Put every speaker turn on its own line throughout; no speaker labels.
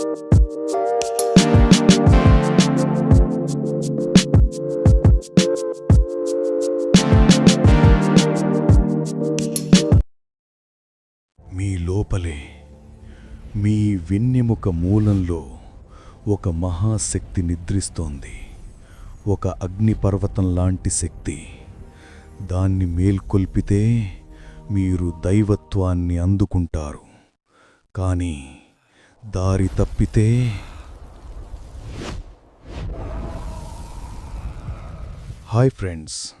మీ లోపలే మీ వెన్నెముక మూలంలో ఒక మహాశక్తి నిద్రిస్తోంది. ఒక అగ్నిపర్వతం లాంటి శక్తి. దాన్ని మేల్కొల్పితే మీరు దైవత్వాన్ని అందుకుంటారు. కానీ దారి తప్పితే హాయ్ ఫ్రెండ్స్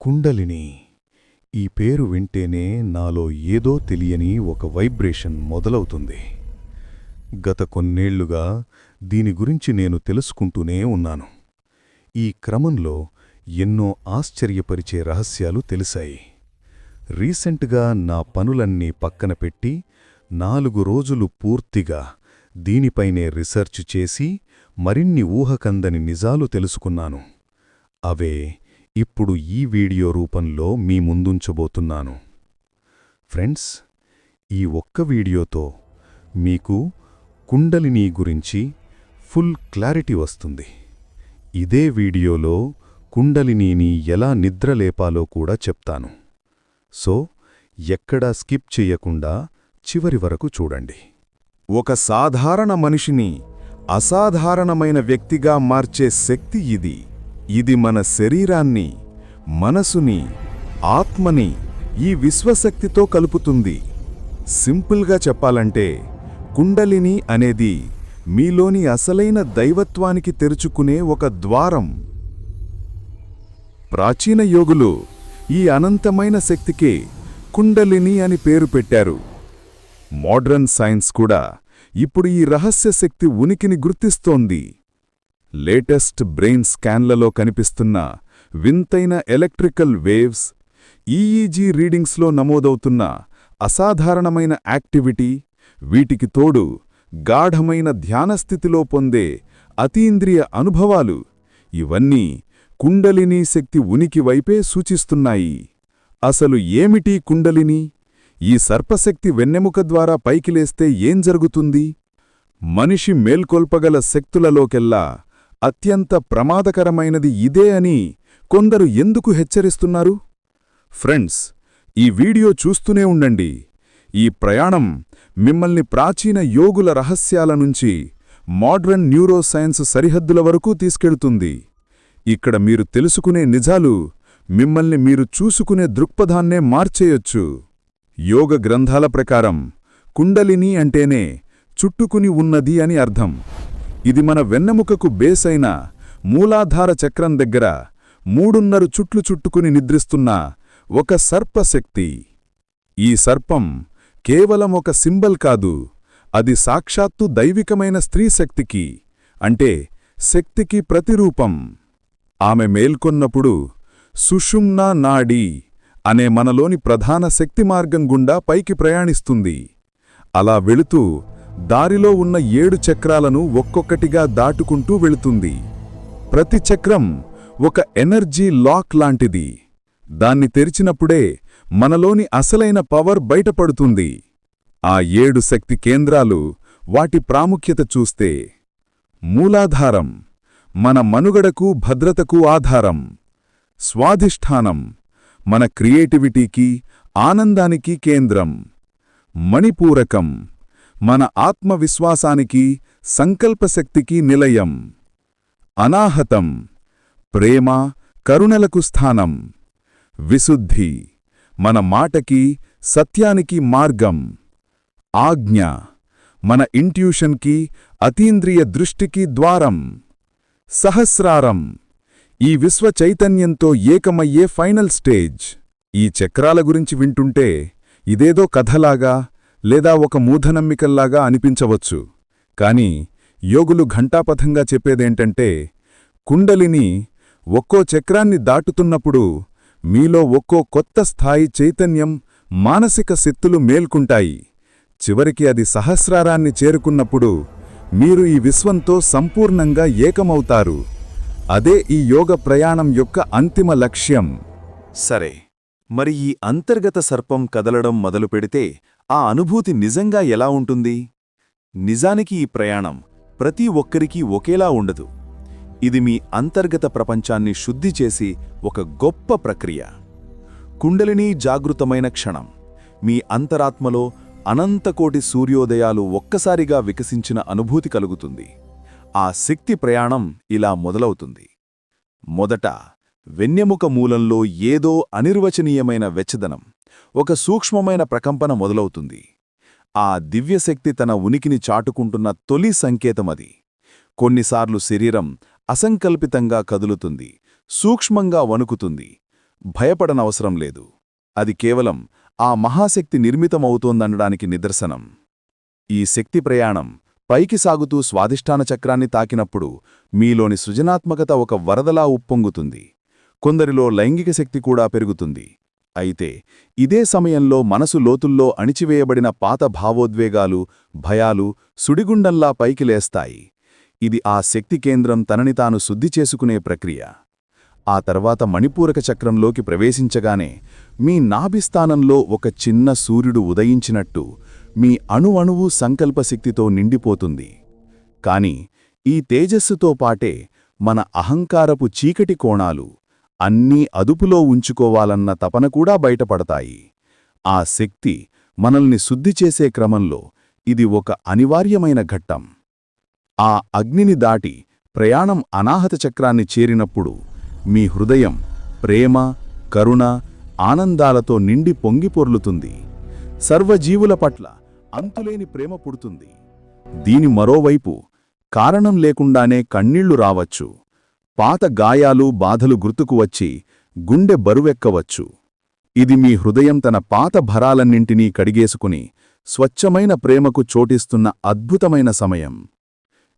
కుండలిని ఈ పేరు వింటేనే నాలో ఏదో తెలియని ఒక వైబ్రేషన్ మొదలవుతుంది. గత కొన్నేళ్ళుగా దీని గురించి నేను తెలుసుకుంటూనే ఉన్నాను. ఈ క్రమంలో ఎన్నో ఆశ్చర్యపరిచే రహస్యాలు తెలిసాయి. రీసెంట్గా నా పనులన్నీ పక్కన పెట్టి నాలుగు రోజులు పూర్తిగా దీనిపైనే రీసెర్చ్ చేసి మరిన్ని ఊహకందని నిజాలు తెలుసుకున్నాను. అవే ఇప్పుడు ఈ వీడియో రూపంలో మీ ముందుంచబోతున్నాను. ఫ్రెండ్స్ ఈ ఒక్క వీడియోతో మీకు కుండలిని గురించి ఫుల్ క్లారిటీ వస్తుంది. ఇదే వీడియోలో కుండలినీని ఎలా నిద్రలేపాలో కూడా చెప్తాను. సో ఎక్కడా స్కిప్ చెయ్యకుండా చివరి వరకు చూడండి.
ఒక సాధారణ మనిషిని అసాధారణమైన వ్యక్తిగా మార్చే శక్తి ఇది. ఇది మన శరీరాన్ని మనసుని ఆత్మని ఈ విశ్వశక్తితో కలుపుతుంది. సింపుల్గా చెప్పాలంటే కుండలిని అనేది మీలోని అసలైన దైవత్వానికి తెరుచుకునే ఒక ద్వారం. ప్రాచీన యోగులు ఈ అనంతమైన శక్తికే కుండలిని అని పేరు పెట్టారు. మోడ్రన్ సైన్స్ కూడా ఇప్పుడు ఈ రహస్య శక్తి ఉనికిని గుర్తిస్తోంది. లేటెస్ట్ బ్రెయిన్ స్కాన్లలో కనిపిస్తున్న వింతైన ఎలక్ట్రికల్ వేవ్స్ ఈఈజీ రీడింగ్స్లో నమోదవుతున్న అసాధారణమైన యాక్టివిటీ వీటికి తోడు గాఢమైన ధ్యానస్థితిలో పొందే అతీంద్రియ అనుభవాలు ఇవన్నీ కుండలినీ శక్తి ఉనికి వైపే సూచిస్తున్నాయి. అసలు ఏమిటి కుండలిని? ఈ సర్పశక్తి వెన్నెముక ద్వారా పైకి లేస్తే ఏం జరుగుతుంది? మనిషి మేల్కొల్పగల శక్తులలోకెల్లా అత్యంత ప్రమాదకరమైనది ఇదే అని కొందరు ఎందుకు హెచ్చరిస్తున్నారు? ఫ్రెండ్స్ ఈ వీడియో చూస్తూనే ఉండండి. ఈ ప్రయాణం మిమ్మల్ని ప్రాచీన యోగుల రహస్యాల నుంచి మోడ్రన్ న్యూరోసైన్స్ సరిహద్దుల వరకు తీసుకెళ్తుంది. ఇక్కడ మీరు తెలుసుకునే నిజాలు మిమ్మల్ని మీరు చూసుకునే దృక్పథాన్నే మార్చేయొచ్చు. యోగ గ్రంథాల ప్రకారం కుండలిని అంటేనే చుట్టుకుని ఉన్నది అని అర్థం. ఇది మన వెన్నెముకకు బేసైన మూలాధార చక్రం దగ్గర మూడున్నరు చుట్లు చుట్టుకుని నిద్రిస్తున్న ఒక సర్పశక్తి. ఈ సర్పం కేవలం ఒక సింబల్ కాదు అది సాక్షాత్తు దైవికమైన స్త్రీశక్తికి అంటే శక్తికి ప్రతిరూపం. ఆమె మేల్కొన్నప్పుడు సుషుమ్నా నాడీ అనే మనలోని ప్రధాన శక్తి మార్గం గుండా పైకి ప్రయాణిస్తుంది. అలా వెళుతూ దారిలో ఉన్న ఏడు చక్రాలను ఒక్కొక్కటిగా దాటుకుంటూ వెళుతుంది. ప్రతి చక్రం ఒక ఎనర్జీ లాక్ లాంటిది. దాన్ని తెరిచినప్పుడే మనలోని అసలైన పవర్ బయటపడుతుంది. ఆ ఏడు శక్తి కేంద్రాలు వాటి ప్రాముఖ్యత చూస్తే మూలాధారం మన మనుగడకు భద్రతకు ఆధారం స్వాధిష్ఠానం మన క్రియేటివిటీకి ఆనందానికి కేంద్రం. మణిపూరకం. మన ఆత్మవిశ్వాసానికి సంకల్పశక్తికి నిలయం. అనాహతం. ప్రేమ కరుణలకు స్థానం. విశుద్ధి. మన మాటకి సత్యానికి మార్గం. ఆజ్ఞ. మన ఇంట్యూషన్కి అతీంద్రియ దృష్టికి ద్వారం. సహస్రారం. ఈ విశ్వ చైతన్యంతో ఏకమయ్యే ఫైనల్ స్టేజ్. ఈ చక్రాల గురించి వింటుంటే ఇదేదో కథలాగా లేదా ఒక మూఢనమ్మికల్లాగా అనిపించవచ్చు. కాని యోగులు ఘంటాపథంగా చెప్పేదేంటంటే కుండలిని ఒక్కో చక్రాన్ని దాటుతున్నప్పుడు మీలో ఒక్కో కొత్త స్థాయి చైతన్యం మానసిక శక్తులు మేల్కుంటాయి. చివరికి అది సహస్రారాన్ని చేరుకున్నప్పుడు మీరు ఈ విశ్వంతో సంపూర్ణంగా ఏకమవుతారు. అదే ఈ యోగ ప్రయాణం యొక్క అంతిమ లక్ష్యం.
సరే. మరి ఈ అంతర్గత సర్పం కదలడం మొదలుపెడితే ఆ అనుభూతి నిజంగా ఎలా ఉంటుంది? నిజానికి ఈ ప్రయాణం ప్రతి ఒక్కరికీ ఒకేలా ఉండదు. ఇది మీ అంతర్గత ప్రపంచాన్ని శుద్ధి చేసి ఒక గొప్ప ప్రక్రియ. కుండలిని జాగృతమైన క్షణం. మీ అంతరాత్మలో అనంతకోటి సూర్యోదయాలు ఒక్కసారిగా వికసించిన అనుభూతి కలుగుతుంది. ఆ శక్తి ప్రయాణం ఇలా మొదలవుతుంది. మొదట వెన్నెముక మూలంలో ఏదో అనిర్వచనీయమైన వెచ్చదనం ఒక సూక్ష్మమైన ప్రకంపన మొదలవుతుంది. ఆ దివ్యశక్తి తన ఉనికిని చాటుకుంటున్న తొలి సంకేతమది కొన్నిసార్లు శరీరం అసంకల్పితంగా కదులుతుంది సూక్ష్మంగా వణుకుతుంది భయపడనవసరం లేదు. అది కేవలం ఆ మహాశక్తి నిర్మితమవుతోందనడానికి నిదర్శనం. ఈ శక్తి ప్రయాణం పైకి సాగుతూ స్వాదిష్టాన చక్రాన్ని తాకినప్పుడు మీలోని సృజనాత్మకత ఒక వరదలా ఉప్పొంగుతుంది. కొందరిలో లైంగిక శక్తి కూడా పెరుగుతుంది. అయితే ఇదే సమయంలో మనసు లోతుల్లో అణిచివేయబడిన పాత భావోద్వేగాలు భయాలు సుడిగుండంలా పైకి లేస్తాయి. ఇది ఆ శక్తి కేంద్రం తనని తాను శుద్ధి చేసుకునే ప్రక్రియ. ఆ తర్వాత మణిపూరక చక్రంలోకి ప్రవేశించగానే మీ నాభిస్థానంలో ఒక చిన్న సూర్యుడు ఉదయించినట్టు మీ అణు అణువు సంకల్పశక్తితో నిండిపోతుంది. కాని ఈ తేజస్సుతో పాటే మన అహంకారపు చీకటి కోణాలు అన్నీ అదుపులో ఉంచుకోవాలన్న తపన కూడా బయటపడతాయి. ఆ శక్తి మనల్ని శుద్ధి చేసే క్రమంలో ఇది ఒక అనివార్యమైన ఘట్టం. ఆ అగ్నిని దాటి ప్రయాణం అనాహత చక్రాన్ని చేరినప్పుడు మీ హృదయం ప్రేమ కరుణ ఆనందాలతో నిండి పొంగిపొర్లుతుంది సర్వజీవుల పట్ల అంతులేని ప్రేమ పుడుతుంది. దీని మరోవైపు కారణం లేకుండానే కన్నీళ్ళు రావచ్చు. పాత గాయాలు బాధలు గుర్తుకు వచ్చి గుండె బరువెక్కవచ్చు. ఇది మీ హృదయం తన పాత భరాలన్నింటినీ కడిగేసుకుని స్వచ్ఛమైన ప్రేమకు చోటిస్తున్న అద్భుతమైన సమయం.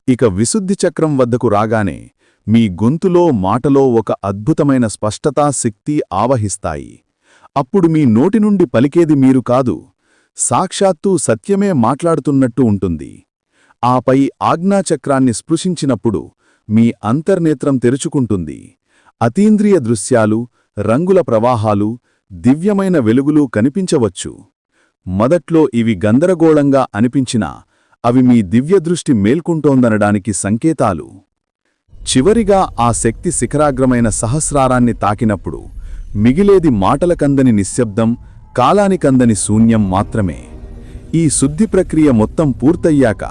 ఇక విశుద్ధి చక్రం వద్దకు రాగానే మీ గొంతులో మాటలో ఒక అద్భుతమైన స్పష్టతా శక్తి ఆవహిస్తాయి. అప్పుడు మీ నోటి నుండి పలికేది మీరు కాదు సాక్షాత్తూ సత్యమే మాట్లాడుతున్నట్టు ఉంటుంది. ఆపై ఆజ్ఞాచక్రాన్ని స్పృశించినప్పుడు మీ అంతర్నేత్రం తెరుచుకుంటుంది. అతీంద్రియ దృశ్యాలు రంగుల ప్రవాహాలు దివ్యమైన వెలుగులు కనిపించవచ్చు. మొదట్లో ఇవి గందరగోళంగా అనిపించినా అవి మీ దివ్యదృష్టి మేల్కుంటోందనడానికి సంకేతాలు. చివరిగా ఆ శక్తి శిఖరాగ్రమైన సహస్రారాన్ని తాకినప్పుడు మిగిలేది మాటలకందని నిశ్శబ్దం కాలానికందని శూన్యం మాత్రమే. ఈ శుద్ధి ప్రక్రియ మొత్తం పూర్తయ్యాక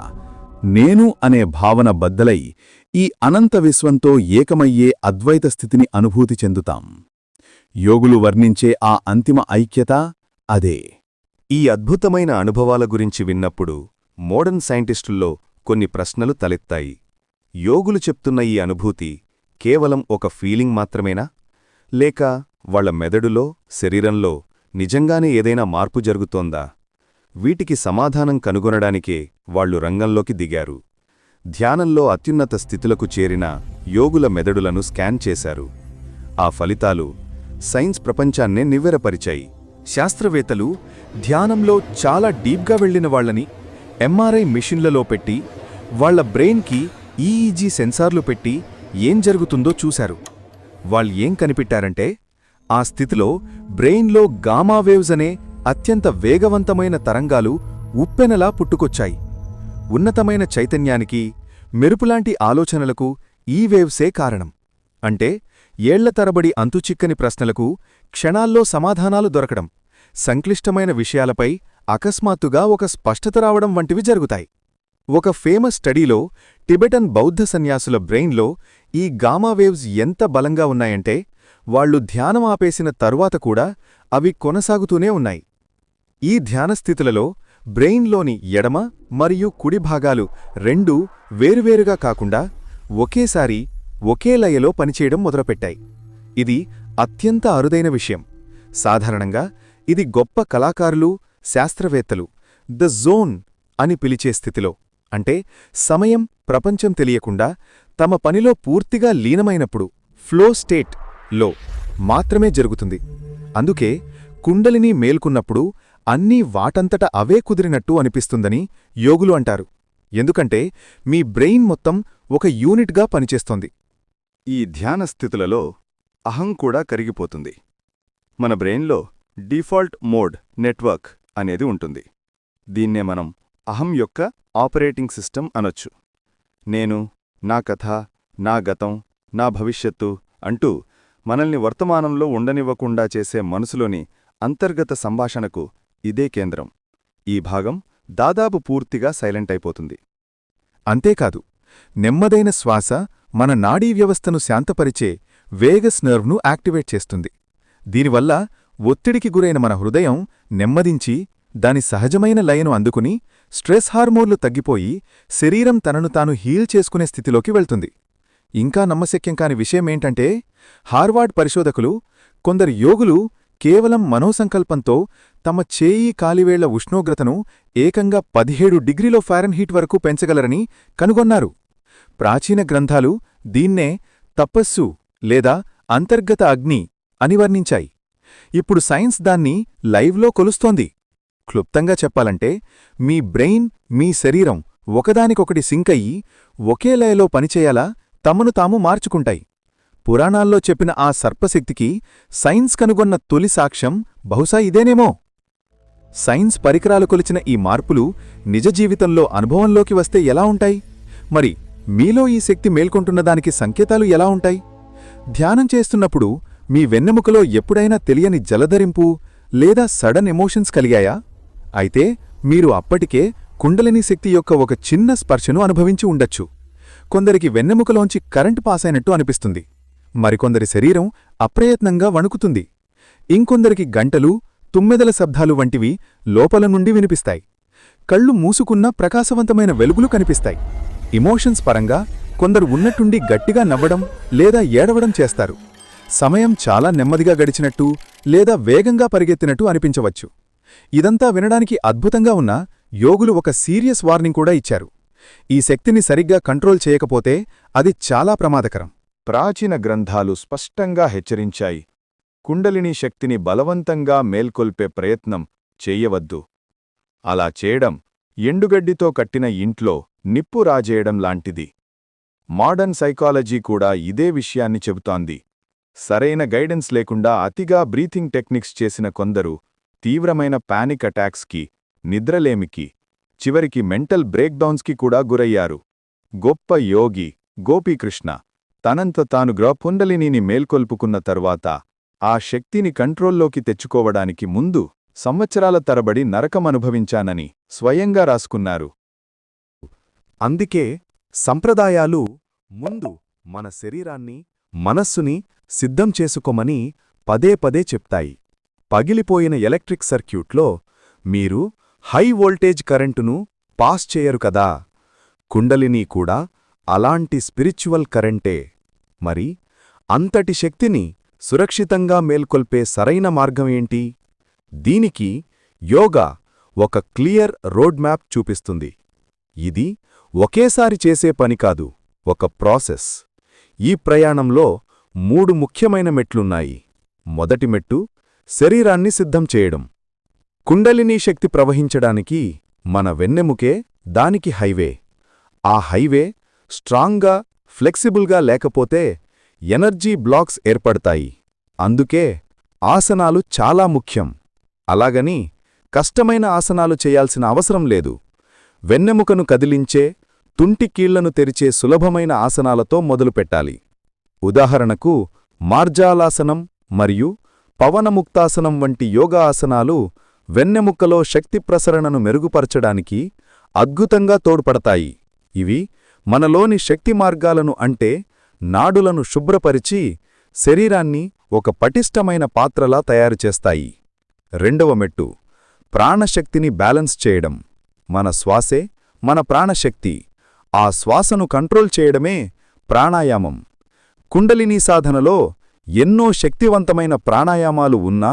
నేను అనే భావన బద్దలై ఈ అనంత విశ్వంతో ఏకమయ్యే అద్వైత స్థితిని అనుభూతి చెందుతాం. యోగులు వర్ణించే ఆ అంతిమ ఐక్యత అదే.
ఈ అద్భుతమైన అనుభవాల గురించి విన్నప్పుడు మోడర్న్ సైంటిస్టుల్లో కొన్ని ప్రశ్నలు తలెత్తాయి. యోగులు చెప్తున్న ఈ అనుభూతి కేవలం ఒక ఫీలింగ్ మాత్రమేనా? లేక వాళ్ళ మెదడులో శరీరంలో నిజంగానే ఏదైనా మార్పు జరుగుతోందా? వీటికి సమాధానం కనుగొనడానికే వాళ్ళు రంగంలోకి దిగారు. ధ్యానంలో అత్యున్నత స్థితులకు చేరిన యోగుల మెదడులను స్కాన్ చేశారు. ఆ ఫలితాలు సైన్స్ ప్రపంచాన్నే నివ్వెరపరిచాయి. శాస్త్రవేత్తలు ధ్యానంలో చాలా డీప్గా వెళ్ళిన వాళ్ళని ఎంఆర్ఐ మిషన్లలో పెట్టి వాళ్ళ బ్రెయిన్కి ఈఈజీ సెన్సార్లు పెట్టి ఏం జరుగుతుందో చూశారు. వాళ్ళు ఏం కనిపెట్టారంటే ఆ స్థితిలో బ్రెయిన్లో గామా వేవ్స్ అనే అత్యంత వేగవంతమైన తరంగాలు ఉప్పెనలా పుట్టుకొచ్చాయి. ఉన్నతమైన చైతన్యానికి మెరుపులాంటి ఆలోచనలకు ఈ వేవ్సే కారణం. అంటే ఏళ్ళ తరబడి అంతుచిక్కని ప్రశ్నలకు క్షణాల్లో సమాధానాలు దొరకడం సంక్లిష్టమైన విషయాలపై అకస్మాత్తుగా ఒక స్పష్టత రావడం వంటివి జరుగుతాయి. ఒక ఫేమస్ స్టడీలో టిబెటన్ బౌద్ధ సన్యాసుల బ్రెయిన్లో ఈ గామా వేవ్స్ ఎంత బలంగా ఉన్నాయంటే వాళ్ళు ధ్యానం ఆపేసిన తరువాత కూడా అవి కొనసాగుతూనే ఉన్నాయి. ఈ ధ్యానస్థితులలో బ్రెయిన్లోని ఎడమ మరియు కుడి భాగాలు రెండూ వేరువేరుగా కాకుండా ఒకేసారి ఒకే లయలో పనిచేయడం మొదలుపెట్టాయి. ఇది అత్యంత అరుదైన విషయం. సాధారణంగా ఇది గొప్ప కళాకారులు శాస్త్రవేత్తలు ద జోన్ అని పిలిచే స్థితిలో. అంటే సమయం ప్రపంచం తెలియకుండా తమ పనిలో పూర్తిగా లీనమైనప్పుడు ఫ్లో స్టేట్ లో మాత్రమే జరుగుతుంది. అందుకే కుండలిని మేల్కున్నప్పుడు అన్నీ వాటంతట అవే కుదిరినట్టు అనిపిస్తుందని యోగులు అంటారు. ఎందుకంటే మీ బ్రెయిన్ మొత్తం ఒక యూనిట్గా పనిచేస్తోంది.
ఈ ధ్యాన స్థితులలో అహం కూడా కరిగిపోతుంది. మన బ్రెయిన్లో డిఫాల్ట్ మోడ్ నెట్వర్క్ అనేది ఉంటుంది. దీన్నే మనం
అహం యొక్క ఆపరేటింగ్ సిస్టమ్ అనొచ్చు. నేను నా కథ నా గతం నా భవిష్యత్తు అంటూ మనల్ని వర్తమానంలో ఉండనివ్వకుండా చేసే మనసులోని అంతర్గత సంభాషణకు ఇదే కేంద్రం. ఈ భాగం దాదాపు పూర్తిగా సైలెంట్ అయిపోతుంది.
అంతేకాదు నెమ్మదైన శ్వాస మన నాడీ వ్యవస్థను శాంతపరిచే వేగస్ నర్వ్ను యాక్టివేట్ చేస్తుంది. దీనివల్ల ఒత్తిడికి గురైన మన హృదయం నెమ్మదించి దాని సహజమైన లయను అందుకుని స్ట్రెస్ హార్మోన్లు తగ్గిపోయి శరీరం తనను తాను హీల్ చేసుకునే స్థితిలోకి వెళ్తుంది. ఇంకా నమ్మశక్యం కాని విషయమేంటంటే హార్వార్డ్ పరిశోధకులు కొందరు యోగులు కేవలం మనోసంకల్పంతో తమ చేయి కాలివేళ్ళ ఉష్ణోగ్రతను ఏకంగా పదిహేడు డిగ్రీలో ఫారెన్హీట్ వరకు పెంచగలరని కనుగొన్నారు. ప్రాచీన గ్రంథాలు దీన్నే తపస్సు లేదా అంతర్గత అగ్ని అని వర్ణించాయి. ఇప్పుడు సైన్స్ దాన్ని లైవ్లో కొలుస్తోంది. క్లుప్తంగా చెప్పాలంటే మీ బ్రెయిన్ మీ శరీరం ఒకదానికొకటి సింకయ్యి ఒకే లయలో పనిచేయాలా? తమను తాము మార్చుకుంటాయి. పురాణాల్లో చెప్పిన ఆ సర్పశక్తికి సైన్స్ కనుగొన్న తొలి సాక్ష్యం బహుశా ఇదేనేమో. సైన్స్ పరికరాలు కొలిచిన ఈ మార్పులు నిజ జీవితంలో అనుభవంలోకి వస్తే ఎలా ఉంటాయి? మరి మీలో ఈ శక్తి మేల్కొంటున్నదానికి సంకేతాలు ఎలా ఉంటాయి? ధ్యానం చేస్తున్నప్పుడు మీ వెన్నెముకలో ఎప్పుడైనా తెలియని జలధరింపు లేదా సడన్ ఎమోషన్స్ కలిగాయా? అయితే మీరు అప్పటికే కుండలిని శక్తి యొక్క ఒక చిన్న స్పర్శను అనుభవించి ఉండొచ్చు. కొందరికి వెన్నెముకలోంచి కరెంటు పాసైనట్టు అనిపిస్తుంది. మరికొందరి శరీరం అప్రయత్నంగా వణుకుతుంది. ఇంకొందరికి గంటలు తుమ్మెదల శబ్దాలు వంటివి లోపల నుండి వినిపిస్తాయి. కళ్ళు మూసుకున్న ప్రకాశవంతమైన వెలుగులు కనిపిస్తాయి. ఇమోషన్స్ పరంగా కొందరు ఉన్నట్టుండి గట్టిగా నవ్వడం లేదా ఏడవడం చేస్తారు. సమయం చాలా నెమ్మదిగా గడిచినట్టు లేదా వేగంగా పరిగెత్తినట్టు అనిపించవచ్చు. ఇదంతా వినడానికి అద్భుతంగా ఉన్న యోగులు ఒక సీరియస్ వార్నింగ్ కూడా ఇచ్చారు. ఈ శక్తిని సరిగ్గా కంట్రోల్ చేయకపోతే అది చాలా ప్రమాదకరం.
ప్రాచీన గ్రంథాలు స్పష్టంగా హెచ్చరించాయి. కుండలిని శక్తిని బలవంతంగా మేల్కొల్పే ప్రయత్నం చెయ్యవద్దు అలా చేయడం ఎండుగడ్డితో కట్టిన ఇంట్లో నిప్పు రాజేయడం లాంటిది. మోడర్న్ సైకాలజీ కూడా ఇదే విషయాన్ని చెబుతోంది. సరైన గైడెన్స్ లేకుండా అతిగా బ్రీతింగ్ టెక్నిక్స్ చేసిన కొందరు తీవ్రమైన పానిక్ అటాక్స్కి నిద్రలేమికి చివరికి మెంటల్ బ్రేక్డౌన్స్కి కూడా గురయ్యారు. గొప్ప యోగి గోపీకృష్ణ తనంత తాను గ్రహపుండలినీని మేల్కొల్పుకున్న తరువాత ఆ శక్తిని కంట్రోల్లోకి తెచ్చుకోవడానికి ముందు సంవత్సరాల తరబడి నరకమనుభవించానని స్వయంగా రాసుకున్నారు. అందుకే సంప్రదాయాలు ముందు మన శరీరాన్ని మనస్సుని సిద్ధం చేసుకోమని పదే పదే చెప్తాయి. పగిలిపోయిన ఎలక్ట్రిక్ సర్క్యూట్లో మీరు హై వోల్టేజ్ కరెంటును పాస్ చేయరు కదా. కుండలిని కూడా అలాంటి స్పిరిచువల్ కరెంటే. మరి అంతటి శక్తిని సురక్షితంగా మేల్కొల్పే సరైన మార్గమేంటి దీనికి యోగా ఒక క్లియర్ రోడ్ మ్యాప్ చూపిస్తుంది. ఇది ఒకేసారి చేసే పని కాదు ఒక ప్రాసెస్. ఈ ప్రయాణంలో మూడు ముఖ్యమైన మెట్లున్నాయి. మొదటి మెట్టు శరీరాన్ని సిద్ధం చేయడం. కుండలినీ శక్తి ప్రవహించడానికి మన వెన్నెముకే దానికి హైవే. ఆ హైవే స్ట్రాంగ్గా ఫ్లెక్సిబుల్గా లేకపోతే ఎనర్జీ బ్లాక్స్ ఏర్పడతాయి. అందుకే ఆసనాలు చాలా ముఖ్యం. అలాగని కష్టమైన ఆసనాలు చేయాల్సిన అవసరం లేదు. వెన్నెముకను కదిలించే తుంటి కీళ్ళను తెరిచే సులభమైన ఆసనాలతో మొదలుపెట్టాలి ఉదాహరణకు మార్జాలాసనం మరియు పవనముక్తాసనం వంటి యోగా ఆసనాలు వెన్నెముక్కలో శక్తి ప్రసరణను మెరుగుపరచడానికి అద్భుతంగా తోడ్పడతాయి. ఇవి మనలోని శక్తి మార్గాలను అంటే నాడులను శుభ్రపరిచి శరీరాన్ని ఒక పటిష్టమైన పాత్రలా తయారుచేస్తాయి రెండవ మెట్టు ప్రాణశక్తిని బ్యాలెన్స్ చేయడం. మన శ్వాసే మన ప్రాణశక్తి. ఆ శ్వాసను కంట్రోల్ చేయడమే ప్రాణాయామం. కుండలినీ సాధనలో ఎన్నో శక్తివంతమైన ప్రాణాయామాలు ఉన్నా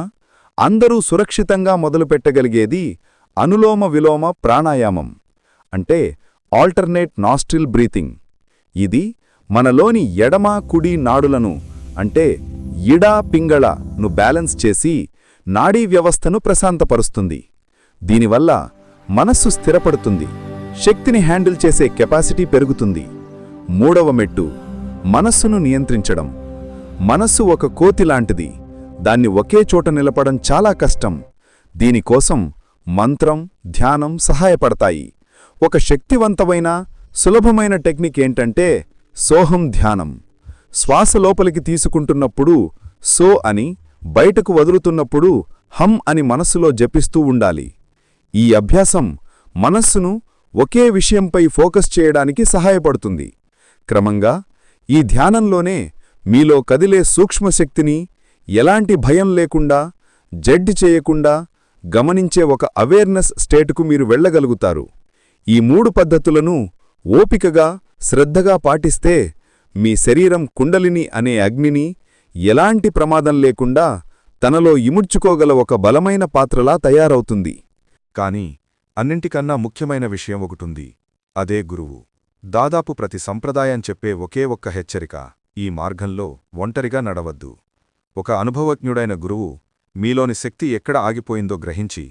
అందరూ సురక్షితంగా మొదలుపెట్టగలిగేది అనులోమ విలోమ ప్రాణాయామం అంటే ఆల్టర్నేట్ నాస్ట్రిల్ బ్రీతింగ్. ఇది మనలోని ఎడమ కుడి నాడులను అంటే ఇడా పింగళను బ్యాలెన్స్ చేసి నాడీ వ్యవస్థను ప్రశాంతపరుస్తుంది. దీనివల్ల మనస్సు స్థిరపడుతుంది శక్తిని హ్యాండిల్ చేసే కెపాసిటీ పెరుగుతుంది. మూడవ మెట్టు మనస్సును నియంత్రించడం. మనస్సు ఒక కోతి లాంటిది దాన్ని ఒకే చోట నిలపడం చాలా కష్టం. దీనికోసం మంత్రం ధ్యానం సహాయపడతాయి.
ఒక శక్తివంతమైన సులభమైన టెక్నిక్ ఏంటంటే సోహం ధ్యానం. శ్వాస లోపలికి తీసుకుంటున్నప్పుడు సో అని బయటకు వదులుతున్నప్పుడు హమ్ అని మనస్సులో జపిస్తూ ఉండాలి. ఈ అభ్యాసం మనస్సును ఒకే విషయంపై ఫోకస్ చేయడానికి సహాయపడుతుంది. క్రమంగా ఈ ధ్యానంలోనే మీలో కదిలే సూక్ష్మశక్తిని ఎలాంటి భయం లేకుండా జడ్డి చేయకుండా గమనించే ఒక అవేర్నెస్ స్టేటుకు మీరు వెళ్ళగలుగుతారు. ఈ మూడు పద్ధతులను ఓపికగా శ్రద్ధగా పాటిస్తే మీ శరీరం కుండలిని అనే అగ్నిని ఎలాంటి ప్రమాదం లేకుండా తనలో ఇముడ్చుకోగల ఒక బలమైన పాత్రలా తయారవుతుంది.
కాని అన్నింటికన్నా ముఖ్యమైన విషయం ఒకటుంది. అదే గురువు. దాదాపు ప్రతి సంప్రదాయం చెప్పే ఒకే ఒక్క హెచ్చరిక ఈ మార్గంలో ఒంటరిగా నడవద్దు. ఒక అనుభవజ్ఞుడైన గురువు మీలోని శక్తి ఎక్కడ ఆగిపోయిందో గ్రహించి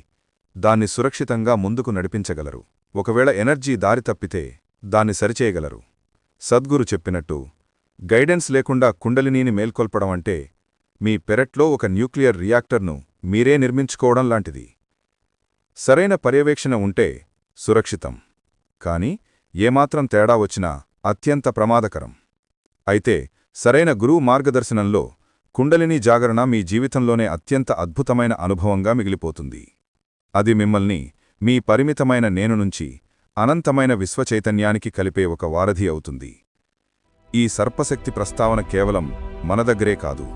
దాన్ని సురక్షితంగా ముందుకు నడిపించగలరు. ఒకవేళ ఎనర్జీ దారి తప్పితే దాన్ని సరిచేయగలరు. సద్గురు చెప్పినట్టు గైడెన్స్ లేకుండా కుండలినీని మేల్కొల్పడం అంటే మీ పెరట్లో ఒక న్యూక్లియర్ రియాక్టర్ను మీరే నిర్మించుకోవడం లాంటిది. సరైన పర్యవేక్షణ ఉంటే సురక్షితం. కాని ఏమాత్రం తేడా వచ్చినా అత్యంత ప్రమాదకరం. అయితే సరైన గురువు మార్గదర్శనంలో కుండలిని జాగరణ మీ జీవితంలోనే అత్యంత అద్భుతమైన అనుభవంగా మిగిలిపోతుంది. అది మిమ్మల్ని మీ పరిమితమైన నేను నుంచి అనంతమైన విశ్వచైతన్యానికి కలిపే ఒక వారధి అవుతుంది. ఈ సర్పశక్తి ప్రస్తావన కేవలం మన దగ్గరే కాదు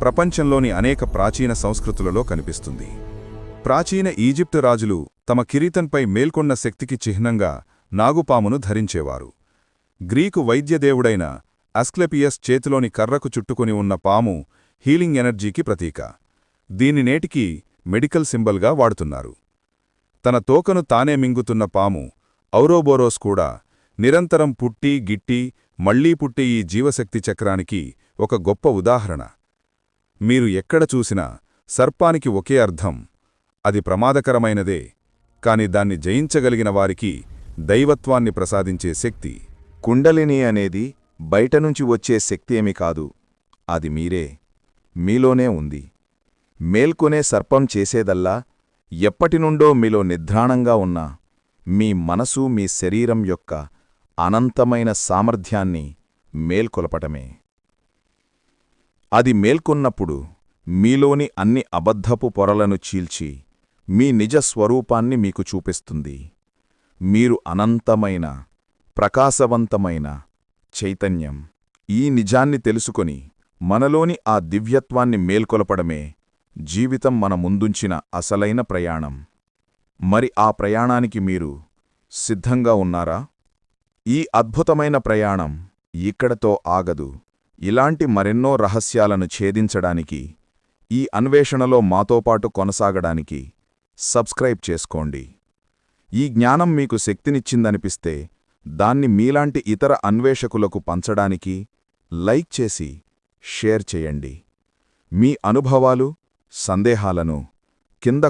ప్రపంచంలోని అనేక ప్రాచీన సంస్కృతులలో కనిపిస్తుంది. ప్రాచీన ఈజిప్టు రాజులు తమ కిరీతంపై మేల్కొన్న శక్తికి చిహ్నంగా నాగుపామును ధరించేవారు. గ్రీకు వైద్యదేవుడైన అస్క్లెపియస్ చేతిలోని కర్రకు చుట్టుకుని ఉన్న పాము హీలింగ్ ఎనర్జీకి ప్రతీక. దీని నేటికి మెడికల్ సింబల్గా వాడుతున్నారు. తన తోకను తానే మింగుతున్న పాము ఔరోబోరోస్ కూడా నిరంతరం పుట్టి గిట్టి మళ్ళీ పుట్టే ఈ జీవశక్తి చక్రానికి ఒక గొప్ప ఉదాహరణ. మీరు ఎక్కడ చూసినా సర్పానికి ఒకే అర్థం అది ప్రమాదకరమైనదే కాని దాన్ని జయించగలిగిన వారికి దైవత్వాన్ని ప్రసాదించే శక్తి.
కుండలిని అనేది బయటనుంచి వచ్చే శక్తి ఏమి కాదు. అది మీరే. మీలోనే ఉంది. మేల్కొనే సర్పం చేసేదల్లా ఎప్పటినుండో మీలో నిద్రాణంగా ఉన్న మీ మనసు మీ శరీరం యొక్క అనంతమైన సామర్థ్యాన్ని మేల్కొలపటమే. అది మేల్కొన్నప్పుడు మీలోని అన్ని అబద్ధపు పొరలను చీల్చి మీ నిజ స్వరూపాన్ని మీకు చూపిస్తుంది. మీరు అనంతమైన ప్రకాశవంతమైన చైతన్యం. ఈ నిజాన్ని తెలుసుకొని మనలోని ఆ దివ్యత్వాన్ని మేల్కొలపడమే జీవితం మన ముందుంచిన అసలైన ప్రయాణం. మరి ఆ ప్రయాణానికి మీరు సిద్ధంగా ఉన్నారా? ఈ అద్భుతమైన ప్రయాణం ఇక్కడతో ఆగదు. ఇలాంటి మరెన్నో రహస్యాలను ఛేదించడానికి ఈ అన్వేషణలో మాతోపాటు కొనసాగడానికి సబ్స్క్రైబ్ చేసుకోండి. ఈ జ్ఞానం మీకు శక్తినిచ్చిందనిపిస్తే దాన్ని మీలాంటి ఇతర అన్వేషకులకు పంచడానికి లైక్ చేసి షేర్ చేయండి. మీ అనుభవాలు సందేహాలను కింద